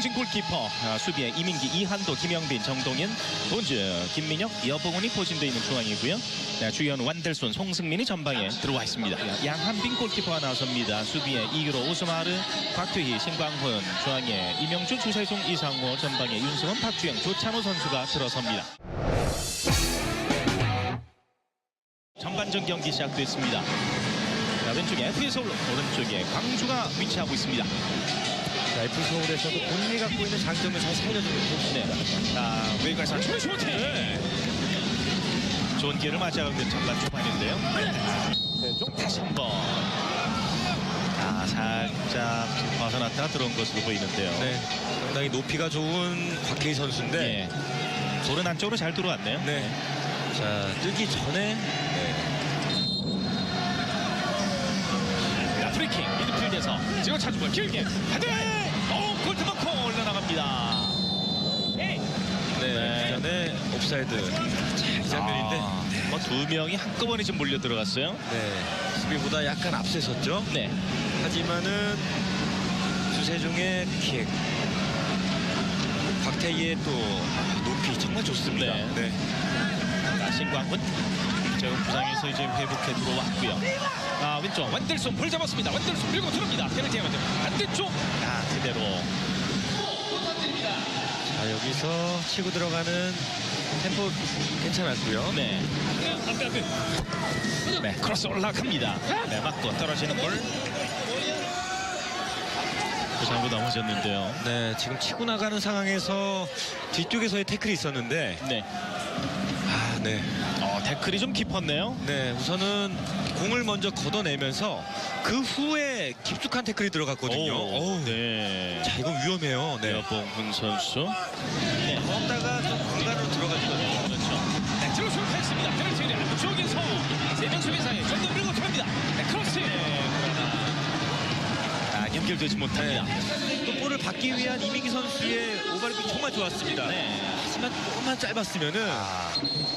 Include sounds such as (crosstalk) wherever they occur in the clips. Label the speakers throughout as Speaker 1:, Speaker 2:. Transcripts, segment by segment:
Speaker 1: 정신 골키퍼 아, 수비에 이민기, 이한도, 김영빈, 정동인, 본즈, 김민혁, 여봉훈이 포진되어 있는 중앙이고요. 네, 주연 완델손, 송승민이 전방에 들어와 있습니다. 양한빈 골키퍼가 나섭니다. 수비에 이규로, 오스마르, 곽퇴희, 신광훈, 중앙에 이명주, 주세종, 이상호, 전방에 윤승원, 박주영, 조찬호 선수가 들어섭니다. 전반전 경기 시작됐습니다. 자, 왼쪽에 FS 서울, 오른쪽에 광주가 위치하고 있습니다.
Speaker 2: 자, F 서울에서도 본인이 갖고 있는 장점을 잘 살려주는
Speaker 1: 네.
Speaker 2: 선수입니다.
Speaker 1: 자, 외곽에서 슈팅! 좋은 기회를 맞이하고 있는 전반 초반인데요. 네, 좀 다시 한 번. 아, 살짝 벗어났다가 들어온 것으로 보이는데요.
Speaker 2: 네, 상당히 높이가 좋은 곽혜희 선수인데
Speaker 1: 네. 돌은 안쪽으로 잘 들어왔네요.
Speaker 2: 네. 자, 뜨기 전에 네.
Speaker 1: 자, 프리킹 미드필드에서 지금 차주고 길게 헤딩!
Speaker 2: 옵사이드 이 장면인데
Speaker 1: 아, 뭐두 명이 한꺼번에 지금 몰려 들어갔어요.
Speaker 2: 네, 수비보다 약간 앞서섰죠.
Speaker 1: 네.
Speaker 2: 하지만은 주세종의 킥 곽태희의 또 높이 정말 좋습니다.
Speaker 1: 네.
Speaker 2: 네.
Speaker 1: 자, 신광훈 저 부상에서 이제 회복해 들어왔고요. 아 왼쪽 완델손 볼 잡았습니다. 완델손 밀고 들어옵니다. 페널티 맞죠. 반대쪽 아 그대로
Speaker 2: 자, 여기서 치고 들어가는 템포 괜찮았고요.
Speaker 1: 네. 네 크로스 올라갑니다. 네 맞고 떨어지는 볼. 부상으로 넘어졌는데요.
Speaker 2: 네, 지금 치고 나가는 상황에서 뒤쪽에서의 태클이 있었는데
Speaker 1: 네.
Speaker 2: 아, 네.
Speaker 1: 어 태클이 좀 깊었네요.
Speaker 2: 네, 우선은 공을 먼저 걷어내면서 그 후에 깊숙한 태클이 들어갔거든요.
Speaker 1: 오,
Speaker 2: 어우,
Speaker 1: 네.
Speaker 2: 자, 이건 위험해요. 네.
Speaker 1: 여봉훈 선수. 네.
Speaker 2: 걷다가 좀 공간으로 들어가거든요.
Speaker 1: 그렇죠. 네, 들어 수록했습니다. 페널티를 안쪽에서 세명 수비상에 좀더 밀고 들어갑니다. 네, 크로스. 그러나 아, 연결되지 못합니다.
Speaker 2: 또 볼을 받기 위한 이민기 선수의 오버래핑 정말 좋았습니다.
Speaker 1: 네.
Speaker 2: 하지만 조금만 짧았으면은 아, 이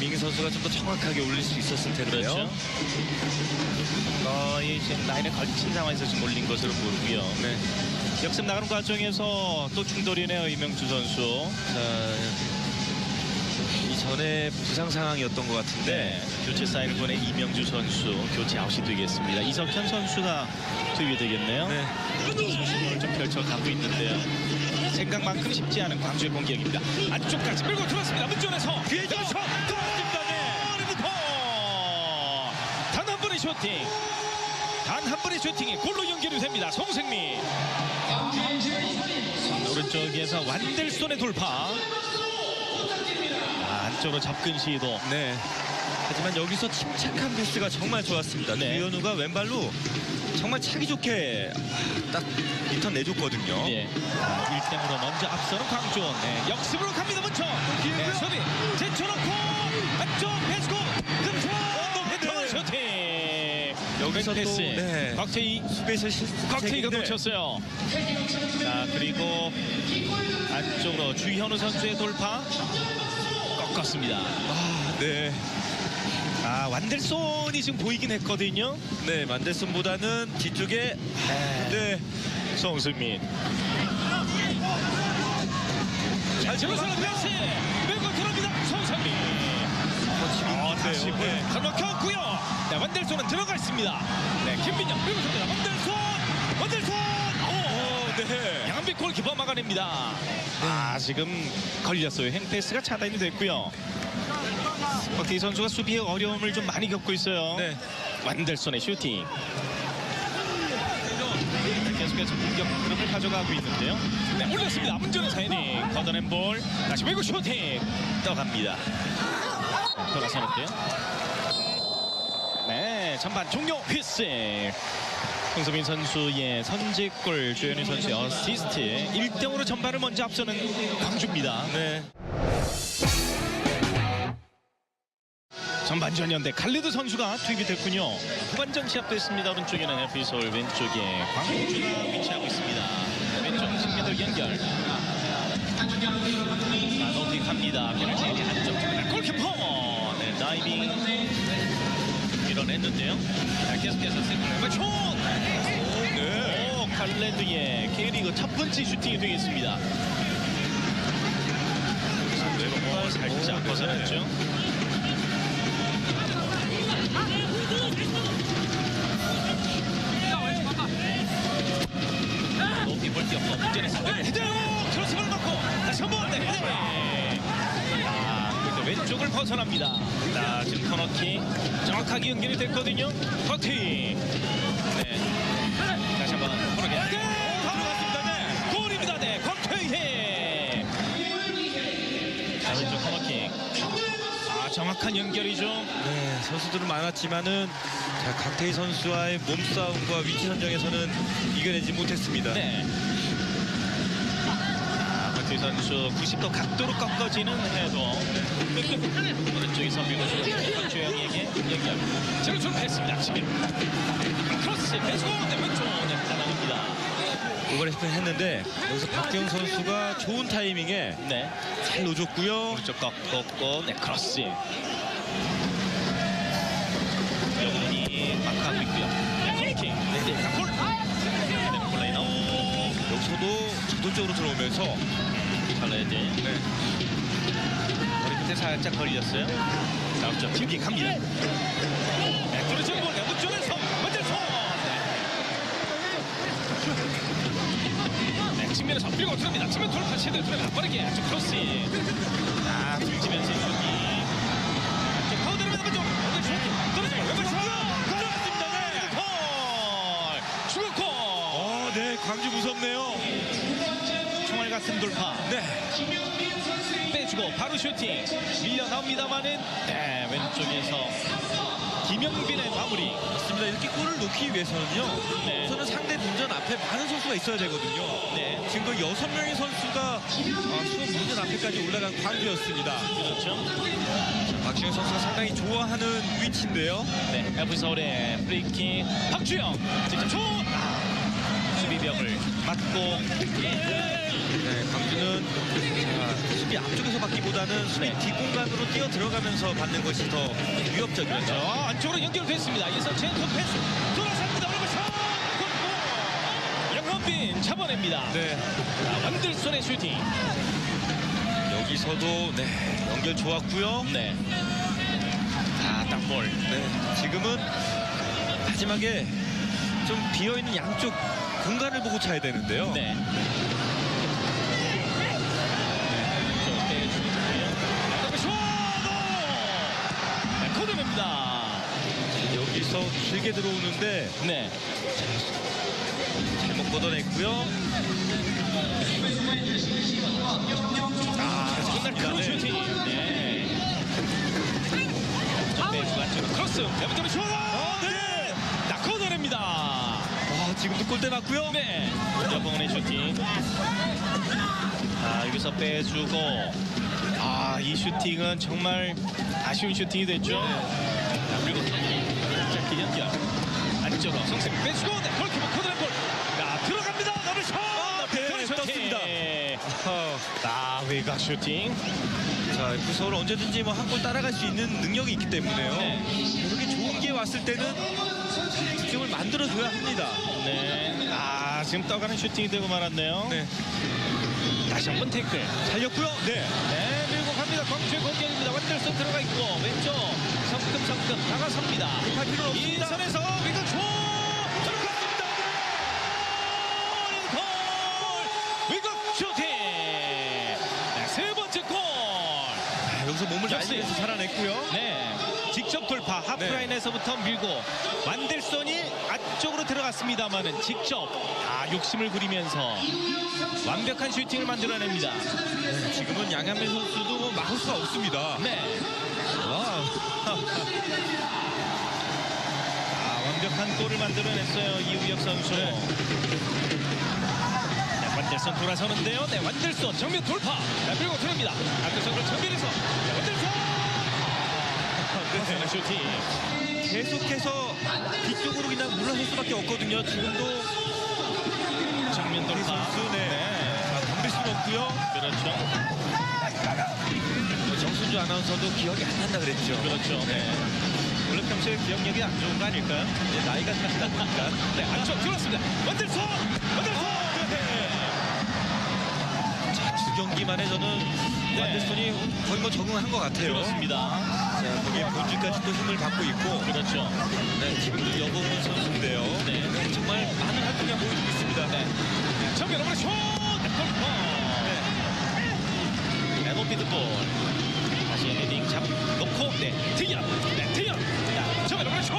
Speaker 2: 민기 선수가 좀 더 정확하게 올릴 수 있었을 텐데요.
Speaker 1: 그렇죠. 거의 지금 라인에 걸친 상황에서 지금 올린 것으로 보고요.
Speaker 2: 네.
Speaker 1: 역습 나가는 과정에서 또 충돌이네요, 이명주 선수.
Speaker 2: 자, 이전에 부상 상황이었던 것 같은데
Speaker 1: 네. 교체 사인을 보낸 이명주 선수 교체 아웃이 되겠습니다. 이석현 선수가 투입이 되겠네요.
Speaker 2: 네.
Speaker 1: 수심을 좀 펼쳐가고 있는데요. 생각만큼 쉽지 않은 광주의 공격입니다. 안쪽까지 밀고 들어왔습니다. 문전에서 뒤에 서 들어갑니다. 네. 리버풀! 단한 번의 슈팅. 단 한 번의 슈팅이 골로 연결이 됩니다. 송승민. 오른쪽에서 완델손의 돌파. 아, 안쪽으로 접근 시도.
Speaker 2: 네. 하지만 여기서 침착한 패스가 정말 좋았습니다.
Speaker 1: 네.
Speaker 2: 유현우가 왼발로 정말 차기 좋게 딱 리턴 내줬거든요.
Speaker 1: 예. 자, 1점으로 먼저 앞서는 광주. 네. 역습으로 갑니다. 먼저. 네, 수비. 제쳐놓
Speaker 2: 여기서 또,
Speaker 1: 패스.
Speaker 2: 네.
Speaker 1: 곽태희.
Speaker 2: 수비에서
Speaker 1: 곽태희가 놓쳤어요. 자 그리고 안쪽으로 주현우 선수의 돌파 꺾었습니다.
Speaker 2: 아, 네.
Speaker 1: 아 완델손이 지금 보이긴 했거든요.
Speaker 2: 네, 만델슨보다는 뒤쪽에 네.
Speaker 1: 송승민. 잘 들어서는 패스.
Speaker 2: 네,
Speaker 1: 완델손은 들어가 있습니다. 네, 김민영 들어옵니다. 완델손. 완델손. 오,
Speaker 2: 네.
Speaker 1: 양한빛 골키퍼 막아냅니다. 아 지금 걸렸어요. 행패스가 차단이 됐고요. 박태희 선수가 수비에 어려움을 좀 많이 겪고 있어요.
Speaker 2: 네.
Speaker 1: 완델손의 슈팅. 네, 계속해서 공격 흐름을 가져가고 있는데요. 네, 올렸습니다. 문전의 사이닝. 걷어낸 볼. 다시 외고 슈팅. 떠갑니다. 네, 돌아서는데요. 네, 전반 종료 휘슬. 홍서민 선수의 선제골, 조현희 선수의 어시스트 1대0으로 전반을 먼저 앞서는 광주입니다.
Speaker 2: 네.
Speaker 1: 전반전이었는데 갈리드 선수가 투입이 됐군요. 후반전 시합됐습니다. 오른쪽에는 FE 서울, 왼쪽에 광주가 위치하고 있습니다. 왼쪽 신민들 연결. 자, 노팅 합니다. 페널티 안쪽 골키퍼. 네, 다이빙 밀어냈는데요. 자, 계속해서 세컨 슛. 네. 오, 칼 아일랜드의 K리그 첫 번째 슈팅이 되겠습니다. 정말 살짝 벗어났죠. 높이 볼게 없고 문제는 상대 헤드 왼쪽을 벗어납니다. 자, 지금 코너킥 정확하게 연결이 됐거든요. 커팅. 네. 다시 한번 코너킥. 네, 들어갔습니다. 네. 골입니다. 네, 커팅해. 자, 왼쪽 코너킥. 아, 정확한 연결이죠.
Speaker 2: 네, 선수들은 많았지만은 자, 강태희 선수와의 몸싸움과 위치 선정에서는 이겨내지 못했습니다.
Speaker 1: 네. 아, 박태희 선수 90도 각도로 꺾어지는 헤더. 오른쪽에서 밀어주고 박주영에게 연결. 제로 출발했습니다. 지금 크로스 배수 네, 왼쪽 네, 나갑니다.
Speaker 2: 오버래스팅 했는데 여기서 박경 선수가 좋은 타이밍에
Speaker 1: 네.
Speaker 2: 잘 놓줬고요.
Speaker 1: 오른쪽 꺾었고 네 크로스. 영훈이 마크하고 있고요. 네, 킥. 네, 네, 골. 네, 골라이너.
Speaker 2: 여기서도 저돌적으로 들어오면서
Speaker 1: 잘라야지.
Speaker 2: 네,
Speaker 1: 끝에 살짝 걸렸어요. 다음 점 길게 갑니다. 네, 뚫어지는 볼 내부 쪽에서 먼저 손. 네. 네, 측면에서 밀고 들어갑니다. 측면 돌파 시도 들어갑니다. 빠르게 안쪽 크로스. 아, 등지면서 여기. 떨어지고 왼발 슛. 들어갔습니다. 네. 골. 추가 골.
Speaker 2: 어, 네, 광주 무섭네요.
Speaker 1: 총알 같은 돌파.
Speaker 2: 네,
Speaker 1: 빼주고 바로 슈팅 밀려 나옵니다만은 네, 왼쪽에서 김영빈의 마무리
Speaker 2: 맞습니다. 이렇게 골을 넣기 위해서는요.
Speaker 1: 네.
Speaker 2: 우선은 상대 문전 앞에 많은 선수가 있어야 되거든요.
Speaker 1: 네
Speaker 2: 지금 그 여섯 명의 선수가 아, 수원 문전 앞에까지 올라간 광주였습니다.
Speaker 1: 그렇죠
Speaker 2: 박지현 선수가 상당히 좋아하는 위치인데요.
Speaker 1: 네 FC서울의 프리킥 박주영 직접 슛 아, 수비벽을 맞고
Speaker 2: 네, 광주는 자, 수비 앞쪽에서 받기보다는 수비
Speaker 1: 네.
Speaker 2: 뒷공간으로 뛰어 들어가면서 받는 것이 더 위협적이죠.
Speaker 1: 저 안쪽으로 연결됐습니다 이선첸 투 패스 돌아섭니다! 영원빈 잡아냅니다
Speaker 2: 네,
Speaker 1: 자, 완들손의 슈팅
Speaker 2: 여기서도 네, 연결 좋았고요.
Speaker 1: 네 아, 땅볼
Speaker 2: 네, 지금은 마지막에 좀 비어 있는 양쪽 공간을 보고 차야 되는데요.
Speaker 1: 네.
Speaker 2: 여기서 길게 들어오는데
Speaker 1: 네.
Speaker 2: 잘못 걷어냈고요.
Speaker 1: 아, 정말
Speaker 2: 네.
Speaker 1: 슈팅. 네. 좀 빼주고 안쪽으로 크로스. 대부터 슛! 네. 나 코드입니다.
Speaker 2: 와, 지금도 골대 맞고요.
Speaker 1: 네. 여봉원의 슈팅. 아, 여기서 빼주고. 아, 이 슈팅은 정말 아쉬운 슈팅이 됐죠. 자, 안쪽으로 성승 빼주고, 네, 골키퍼 코드의 볼. 자, 들어갑니다. 더블 슛!
Speaker 2: 네,
Speaker 1: 슈팅.
Speaker 2: 떴습니다.
Speaker 1: 어, 아, 외곽 슈팅.
Speaker 2: 자, 그 서울 언제든지 뭐 한 골 따라갈 수 있는 능력이 있기 때문에요.
Speaker 1: 네.
Speaker 2: 이렇게 좋은 기회 왔을 때는 득점을 만들어줘야 합니다.
Speaker 1: 네. 아, 지금 떠가는 슈팅이 되고 말았네요.
Speaker 2: 네,
Speaker 1: 다시 한번 태클.
Speaker 2: 살렸고요. 네,
Speaker 1: 네, 밀고 갑니다. 광주의 공격입니다. 완델슨 들어가 있고 왼쪽 성큼성큼 다가섭니다. 이선에서 외곽 초들어갔습니다. 골! 골! 외곽 슈팅. 네, 세 번째 골.
Speaker 2: 아, 여기서 몸을. 날리면서 살아냈고요.
Speaker 1: 네. 직접 돌파 하프라인에서부터 밀고 완델손이 앞쪽으로 들어갔습니다만은 직접 아 욕심을 부리면서 완벽한 슈팅을 만들어냅니다.
Speaker 2: 네, 지금은 양현민 선수도 뭐 수가 없습니다.
Speaker 1: 네.
Speaker 2: 와, (laughs)
Speaker 1: 아, 완벽한 골을 만들어냈어요 이우혁 선수. 네. 완델손 돌아서는데요. 네, 완델손 정면 돌파. 자, 밀고 들어옵니다. 안德선을 정면에서. 네,
Speaker 2: 계속해서 뒤쪽으로 그냥 물러설 수밖에 없거든요. 지금도
Speaker 1: 장면 돌파.
Speaker 2: 네. 네. 자, 수는 없고요.
Speaker 1: 그렇죠.
Speaker 2: 정순주 아나운서도 기억이 안 난다 그랬죠.
Speaker 1: 그렇죠. 네. 원래 평소에 기억력이 안 좋은 거 아닐까요?
Speaker 2: 네, 나이가 들다 보니까.
Speaker 1: 네, 안쪽 들어왔습니다. 원들소! 원들소! 네.
Speaker 2: 자, 두 경기만에 저는 네. 완들손이 거의 뭐 적응한 것 같아요.
Speaker 1: 그렇습니다.
Speaker 2: 자, 거기에 본질까지 또 힘을 받고 있고
Speaker 1: 그렇죠.
Speaker 2: 네, 지금도 여보은 선수인데요.
Speaker 1: 네.
Speaker 2: 정말 많은 활동량 보여주고 있습니다.
Speaker 1: 네. 정면 오버 슛! 네. 높이드 볼. 다시 헤딩 잡 놓고 네. 디안. 네, 디안. 자, 정면 오버 슛!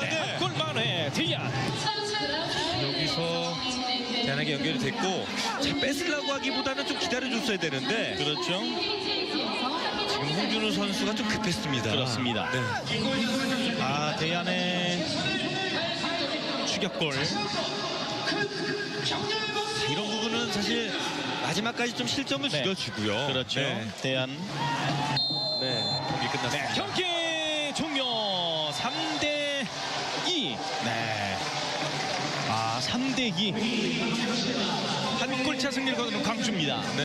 Speaker 2: 네.
Speaker 1: 네. 골만에 디안.
Speaker 2: 여기서 대안하게 연결이 됐고 자, 뺏으려고 하기보다는 좀 기다려줬어야 되는데
Speaker 1: 그렇죠.
Speaker 2: 홍준호 선수가 좀 급했습니다.
Speaker 1: 그렇습니다.
Speaker 2: 네.
Speaker 1: 아, 대안의 추격골.
Speaker 2: 이런 부분은 사실 마지막까지 좀 실점을
Speaker 1: 네.
Speaker 2: 줄여주고요.
Speaker 1: 그렇죠.
Speaker 2: 네.
Speaker 1: 대안.
Speaker 2: 네. 경기 끝났습니다.
Speaker 1: 경기 종료 3대 2. 네. 아, 3대 2. 한 골차 승리를 거두는 광주입니다.
Speaker 2: 네.